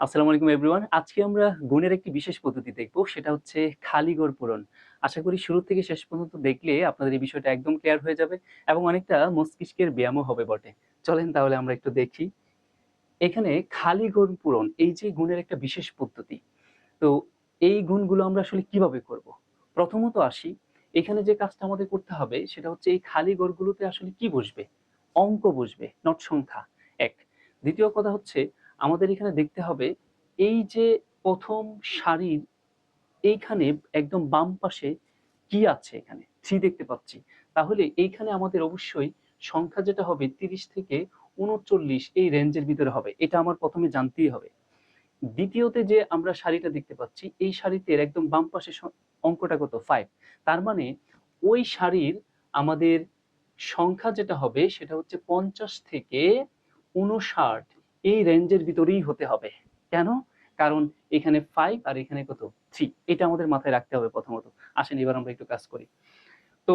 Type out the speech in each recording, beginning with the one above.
আসসালামু আলাইকুম এভরিওয়ান আজকে আমরা গুণের একটি বিশেষ পদ্ধতি দেখব, সেটা হচ্ছে খালি ঘর পূরণ। আশা করি শুরু থেকে শেষ পর্যন্ত দেখলে আপনাদের এই বিষয়টা একদম ক্লিয়ার হয়ে যাবে এবং অনেকটা মস্তিষ্কের ব্যায়ামও হবে বটে। চলেন তাহলে আমরা একটু দেখি। এখানে খালি ঘর পূরণ, এই যে গুণের একটা বিশেষ পদ্ধতি। তো এই গুণগুলো আমরা আসলে কীভাবে করব? প্রথমত আসি, এখানে যে কাজটা আমাদের করতে হবে, সেটা হচ্ছে এই খালি ঘরগুলোতে আসলে কি বসবে? অঙ্ক বসবে নট সংখ্যা, এক। দ্বিতীয় কথা হচ্ছে আমাদের এখানে দেখতে হবে এই যে প্রথম সারির এইখানে একদম বাম পাশে কি আছে এখানে? থ্রি দেখতে পাচ্ছি। তাহলে এইখানে আমাদের অবশ্যই সংখ্যা যেটা হবে তিরিশ থেকে উনচল্লিশ এই রেঞ্জের ভিতরে হবে। এটা আমার প্রথমে জানতেই হবে। দ্বিতীয়তে যে আমরা শাড়িটা দেখতে পাচ্ছি, এই শাড়িতে একদম বাম পাশে অঙ্কটা কত? ফাইভ তার মানে ওই শাড়ির আমাদের সংখ্যা যেটা হবে সেটা হচ্ছে পঞ্চাশ থেকে উনষাট। এই রেঞ্জের ভিতরেই হতে হবে। কেন? কারণ এখানে ফাইভ আর এখানে কত? থ্রি এটা আমাদের মাথায় রাখতে হবে প্রথমত। আসেন, এবার আমরা একটু কাজ করি। তো,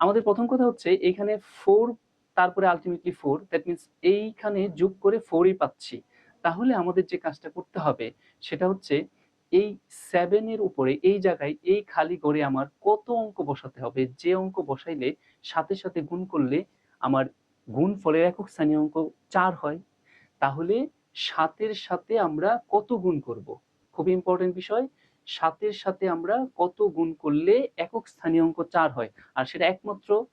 আমাদের প্রথম কথা হচ্ছে এখানে ফোর তারপরে আলটিমেটলি ফোর দ্যাট মিনস এইখানে যোগ করে ফোরই পাচ্ছি। তাহলে আমাদের যে কাজটা করতে হবে, সেটা হচ্ছে এই সেভেনের উপরে, এই জায়গায়, এই খালি করে আমার কত অঙ্ক বসাতে হবে? যে অঙ্ক বসাইলে সাথে সাথে গুণ করলে আমার গুণ ফলের একক স্থানীয় অঙ্ক চার হয়। তাহলে সাতের সাথে আমরা কত গুণ করব? খুব ইম্পর্টেন্ট বিষয়। সাতের সাথে আমরা কত গুণ করলে একক স্থানীয় অঙ্ক চার হয়? আর সেটা একমাত্র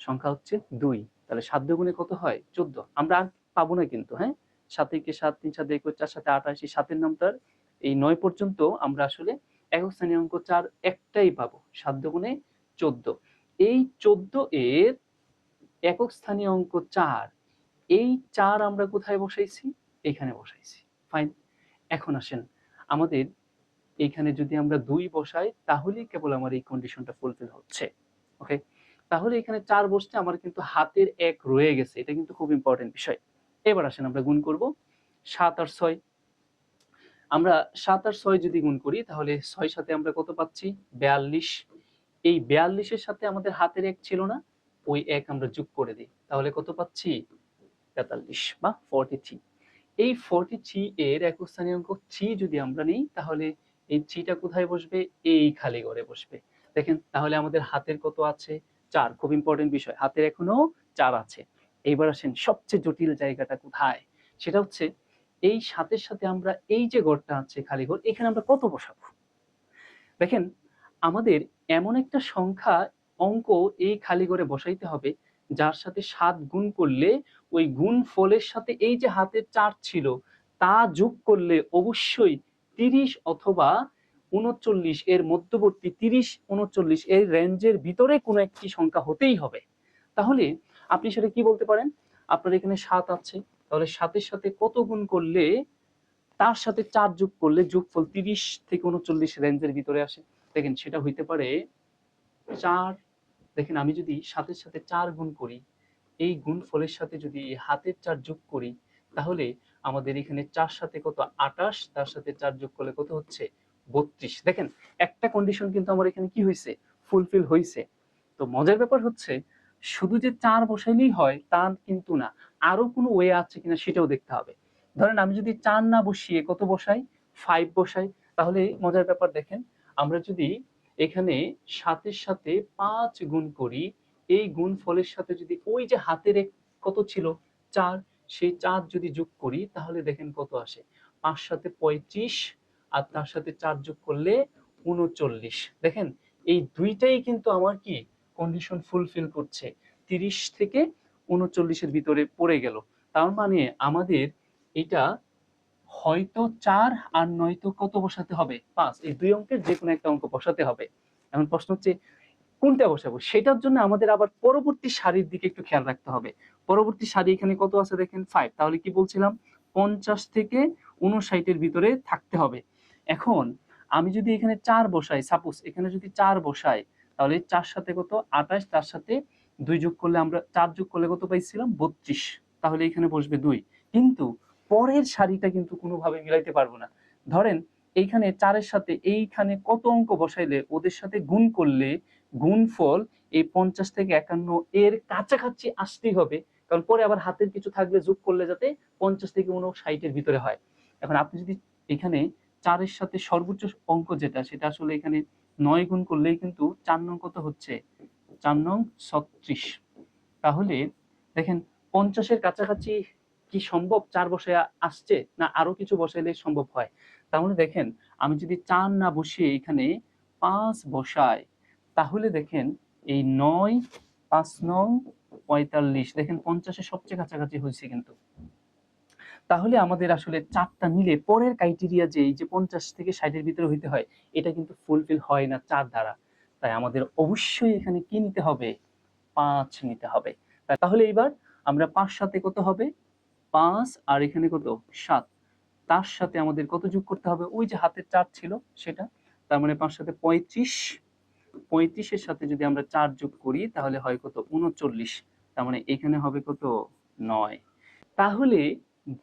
সংখ্যা হচ্ছে দুই। তাহলে সাত গুণে কত হয়? চোদ্দ। আমরা আর পাবো না কিন্তু হ্যাঁ? সাত সাত, তিন সাত একুশ চার সাথে আঠাশ, এই সাতের নামটার এই নয় পর্যন্ত আমরা আসলে একক স্থানীয় অঙ্ক চার একটাই পাবো। সাত গুণে চোদ্দ। এই চোদ্দ এর একক স্থানীয় অঙ্ক চার এই চার আমরা কোথায় বসাইছি? এখানে বসাইছি। ফাইন এখন আসেন, আমাদের এইখানে যদি আমরা দুই বসাই, তাহলেই কেবল আমার এই কন্ডিশনটা ফুলফিল হচ্ছে। ওকে তাহলে এখানে চার বসতে আমার কিন্তু হাতের এক রয়ে গেছে। এটা কিন্তু খুব ইম্পর্টেন্ট বিষয়। এবার আসেন, আমরা গুণ করব সাত আর ছয়। আমরা সাত আর ছয় যদি গুণ করি, তাহলে ছয় সাথে আমরা কত পাচ্ছি? বেয়াল্লিশ। এই বেয়াল্লিশের সাথে আমাদের হাতের এক ছিল না, ওই এক আমরা যোগ করে দিই। তাহলে কত পাচ্ছি? তেতাল্লিশ বা ফর্টি থ্রি এই ফর্টি থ্রি এর একক স্থানীয় অঙ্ক থ্রি যদি আমরা নিই, তাহলে এই থ্রিটা কোথায় বসবে? এই খালি ঘরে বসবে। দেখেন, তাহলে আমাদের হাতের কত আছে? চার। খুব ইম্পর্টেন্ট বিষয়। হাতের এখনও চার আছে। এইবার আসেন, সবচেয়ে জটিল জায়গাটা কোথায়? সেটা হচ্ছে, এই সাথে সাথে আমরা এই যে ঘরটা আছে, খালি ঘর এখানে আমরা কত বসাবো? দেখেন, আমাদের এমন একটা সংখ্যা অঙ্ক এই খালি ঘরে বসাইতে হবে যার সাথে সাত গুণ করলে, ওই গুণ ফলের সাথে এই যে হাতের চার ছিল, তা যোগ করলে অবশ্যই তিরিশ অথবা উনচল্লিশ এর মধ্যবর্তী তিরিশ, উনচল্লিশ এর রেঞ্জের ভিতরে কোনো একটি সংখ্যা হতেই হবে। তাহলে আপনি সেটা কি বলতে পারেন? আপনার এখানে সাত আছে, তাহলে সাতের সাথে কত গুণ করলে, তার সাথে চার যোগ করলে যোগফল তিরিশ থেকে উনচল্লিশ রেঞ্জের ভিতরে আসে। দেখেন, সেটা হইতে পারে চার দেখেন আমি যদি সাতের সাথে চার গুণ করি, এই গুণ ফলের সাথে যদি হাতের চার যোগ করি, তাহলে আমাদের এখানে চার সাথে কত? আটাশ, তার সাথে চার যোগ করলে কত হচ্ছে? বত্রিশ। দেখেন, একটা কন্ডিশন কিন্তু আমার এখানে কি হয়েছে? ফুলফিল হয়েছে। তো মজার ব্যাপার হচ্ছে, শুধু যে চার বসাইলেই হয়, তা কিন্তু না। আরও কোনো ওয়ে আছে কিনা সেটাও দেখতে হবে। ধরেন আমি যদি চার না বসিয়ে কত বসাই? ফাইভ বসাই। তাহলে মজার ব্যাপার দেখেন, আমরা যদি এখানে সাতের সাথে পাঁচ গুণ করি। এই গুণ ফলের সাথে যদি ওই যে হাতের কত ছিল? চার। সেই চার যদি যোগ করি, তাহলে দেখেন কত আসে? পাঁচ সাথে পঁয়ত্রিশ আর তার সাথে চার যোগ করলে উনচল্লিশ। দেখেন, এই দুইটাই কিন্তু আমার কি? কন্ডিশন ফুলফিল করছে। তিরিশ থেকে উনচল্লিশের ভিতরে পড়ে গেল। তার মানে আমাদের এটা হয়তো চার আর নয়তো কত বসাতে হবে? পাঁচ। এই দুই অঙ্কের যে কোনো একটা অঙ্ক বসাতে হবে। এখন প্রশ্ন হচ্ছে, কোনটা বসাবো? সেটার জন্য আমাদের আবার পরবর্তী সারির দিকে একটু খেয়াল রাখতে হবে। পরবর্তী সারি এখানে কত আছে দেখেন? ফাইভ তাহলে কি বলছিলাম? পঞ্চাশ থেকে উনষাটের ভিতরে থাকতে হবে। এখন আমি যদি এখানে চার বসাই সাপোজ এখানে যদি চার বসাই, তাহলে চার সাথে কত? আঠাশ। তার সাথে দুই যোগ করলে আমরা, চার যোগ করলে কত পাইছিলাম? বত্রিশ। তাহলে এখানে বসবে দুই। কিন্তু পরের সারিটা কিন্তু কোনোভাবে মিলাইতে পারব না। ধরেন, এইখানে চারের সাথে এইখানে কত অঙ্ক বসাইলে ওদের সাথে গুণ করলে গুণফল এই পঞ্চাশ থেকে একান্ন এর কাছাকাছি আসতেই হবে। কারণ পরে আবার হাতের কিছু থাকলে যোগ করলে যাতে পঞ্চাশ থেকে উনষাটের ভিতরে হয়। এখন আপনি যদি এখানে চারের সাথে সর্বোচ্চ অঙ্ক যেটা, সেটা আসলে এখানে নয় গুণ করলেই কিন্তু চার নং কত হচ্ছে? চার নং ছত্রিশ। তাহলে দেখেন, পঞ্চাশের কাছাকাছি কি সম্ভব চার বসে আসছে না আরও কিছু বসাইলে সম্ভব হয়? মানে দেখেন, আমি যদি চার না বসিয়ে এখানে পাঁচ বসাই, তাহলে দেখেন এই নয়, পাঁচ নং পঁয়তাল্লিশ, দেখেন পঞ্চাশের সবচেয়ে কাছাকাছি হয়েছে কিন্তু। তাহলে আমাদের আসলে চারটা নিলে পরের ক্রাইটেরিয়া যে এই যে পঞ্চাশ থেকে ষাটের ভিতরে হইতে হয়, এটা কিন্তু ফুলফিল হয় না চার দ্বারা। তাই আমাদের অবশ্যই এখানে কি নিতে হবে? পাঁচ নিতে হবে। তাহলে এবার আমরা পাঁচ সাথে কত হবে? পাঁচ আর এখানে কত? সাত। তার সাথে আমাদের কত যোগ করতে হবে? ওই যে হাতের চার ছিল সেটা। তার মানে পাঁচ সাথে পঁয়ত্রিশ। পঁয়ত্রিশের সাথে যদি আমরা চার যোগ করি, তাহলে হয় কত? উনচল্লিশ। তার মানে এখানে হবে কত? নয়। তাহলে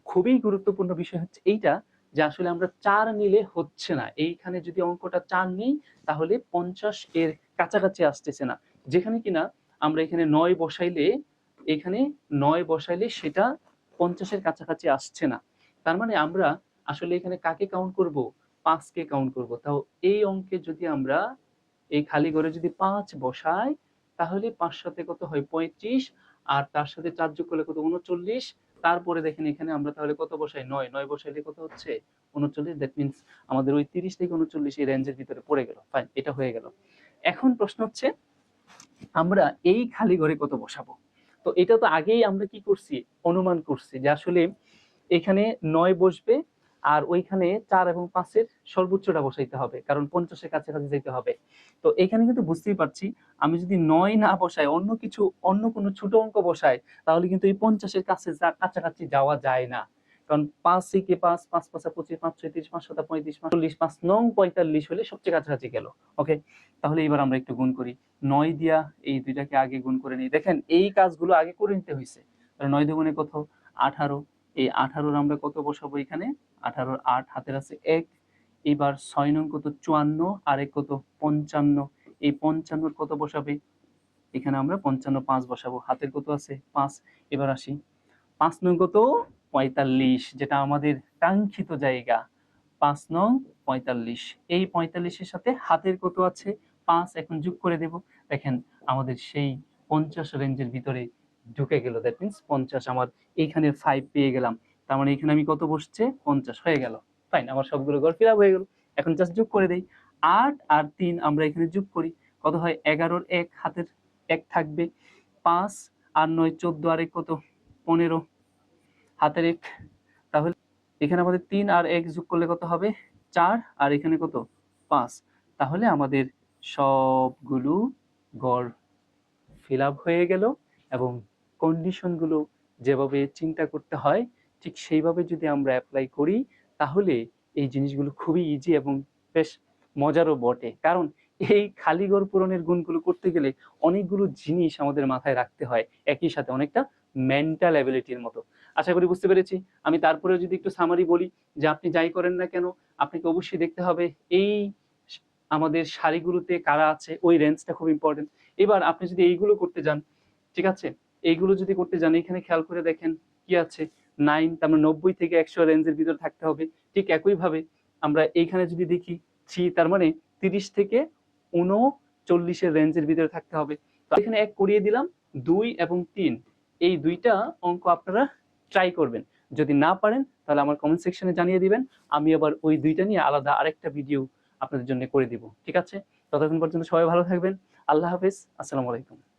খুবই গুরুত্বপূর্ণ বিষয় হচ্ছে এইটা যে আসলে আমরা চার নিলে হচ্ছে না। এইখানে যদি অঙ্কটা চার নিই, তাহলে পঞ্চাশ এর কাছাকাছি আসতেছে না। যেখানে কিনা আমরা এখানে নয় বসাইলে, এখানে নয় বসাইলে সেটা পঞ্চাশের কাছাকাছি আসছে না। তার মানে আমরা আসলে এখানে কাকে কাউন্ট করব? পাঁচকে কাউন্ট করব। তাও এই অঙ্কে যদি আমরা এই খালি ঘরে যদি পাঁচ বসাই, তাহলে পাঁচ সাথে কত হয়? পঁয়ত্রিশ। আর তার সাথে চার যোগ করলে কত? উনচল্লিশ। তারপরে দেখেন এখানে আমরা তাহলে কত বসাই? নয়। নয় বসাইলে কত হচ্ছে? উনচল্লিশ। দ্যাট মিনস আমাদের ওই তিরিশ থেকে উনচল্লিশ এই রেঞ্জের ভিতরে পড়ে গেল। ফাইন এটা হয়ে গেল। এখন প্রশ্ন হচ্ছে, আমরা এই খালি ঘরে কত বসাবো? তো এটা তো আগেই আমরা কি করছি? অনুমান করছি যে আসলে এখানে নয় বসবে আর ওইখানে চার এবং পাঁচের সর্বোচ্চটা বসাইতে হবে, কারণ পঞ্চাশের কাছাকাছি যেতে হবে। তো এখানে কিন্তু বুঝতেই পারছি, আমি যদি নয় না বসাই, অন্য কিছু, অন্য কোনো ছোট অঙ্ক বসাই, তাহলে কিন্তু এই পঞ্চাশের কাছে কাছাকাছি যাওয়া যায় না। কারণ পাঁচ থেকে পাঁচ পাঁচ পাঁচা পঁচিশ, পাঁচ ছয়ত্রিশ পাঁচ সাতা পঁয়ত্রিশ, পাঁচ চল্লিশ, পাঁচ নং পঁয়তাল্লিশ হলে সবচেয়ে কাছাকাছি গেল ওকে তাহলে এবার আমরা একটু গুণ করি। নয় দিয়া এই দুইটাকে আগে গুণ করে নিই। দেখেন, এই কাজগুলো আগে করে নিতে হয়েছে নয় দুগুণে কত? আঠারো। এই আঠারোর আমরা কত বসাবো এখানে? আঠারোর আট হাতের আছে এক। এবার ছয় নং কত? চুয়ান্ন। আর এক কত? পঞ্চান্ন। এই পঞ্চান্নর কত বসাবে? এখানে আমরা পঞ্চান্ন পাঁচ বসাবো। হাতের কত আছে? পাঁচ। এবার আসি। পাঁচ নং কত? পঁয়তাল্লিশ, যেটা আমাদের কাঙ্ক্ষিত জায়গা। পাঁচ নং পঁয়তাল্লিশ। এই পঁয়তাল্লিশের সাথে হাতের কত আছে? পাঁচ, এখন যোগ করে দেব। দেখেন, আমাদের সেই পঞ্চাশ রেঞ্জের ভিতরে ঢুকে গেল। দ্যাট মিনস পঞ্চাশ, আমার এইখানে ফাইভ পেয়ে গেলাম। তার মানে এখানে আমি কত বসছে? পঞ্চাশ হয়ে গেল। ফাইন আমার সবগুলো ঘর ফিল হয়ে গেল। এখন জাস্ট যোগ করে দেই। আট আর তিন আমরা এখানে যোগ করি। কত হয়? এগারোর এক, হাতের এক থাকবে। পাঁচ আর নয়, চোদ্দ আর এক কত? পনেরো। হাতের এক, তাহলে এখানে আমাদের তিন আর এক যোগ করলে কত হবে? চার, আর এখানে কত? পাঁচ। তাহলে আমাদের সবগুলো গড় ফিল হয়ে গেল এবং কন্ডিশনগুলো যেভাবে চিন্তা করতে হয়, ঠিক সেইভাবে যদি আমরা অ্যাপ্লাই করি, তাহলে এই জিনিসগুলো খুবই ইজি এবং বেশ মজারও বটে। কারণ এই খালি ঘর পূরণের গুণগুলো করতে গেলে অনেকগুলো জিনিস আমাদের মাথায় রাখতে হয়। একই সাথে অনেকটা মেন্টাল অ্যাবিলিটির মতো। আশা করি বুঝতে পেরেছি। আমি তারপরে যদি একটু সামারি বলি যে আপনি যাই করেন না কেন, আপনাকে অবশ্যই দেখতে হবে এই আমাদের শাড়িগুলোতে কারা আছে, ওই রেঞ্জটা খুব ইম্পর্টেন্ট এবার আপনি যদি এইগুলো করতে যান, ঠিক আছে? এইগুলো যদি করতে যান, এখানে খেয়াল করে দেখেন কি আছে। নাইন তার মানে নব্বই থেকে একশো রেঞ্জের ভিতরে থাকতে হবে। ঠিক একইভাবে আমরা এইখানে যদি দেখি থ্রি তার মানে তিরিশ থেকে উনচল্লিশের রেঞ্জের ভিতরে থাকতে হবে। এখানে এক করিয়ে দিলাম, দুই এবং তিন। এই দুইটা অঙ্ক আপনারা ট্রাই করবেন। যদি না পারেন, তাহলে আমার কমেন্ট সেকশনে জানিয়ে দিবেন। আমি আবার ওই দুইটা নিয়ে আলাদা আরেকটা ভিডিও আপনাদের জন্য করে দিব। ঠিক আছে? ততক্ষণ পর্যন্ত সবাই ভালো থাকবেন। আল্লাহ হাফিজ। আসসালামু আলাইকুম।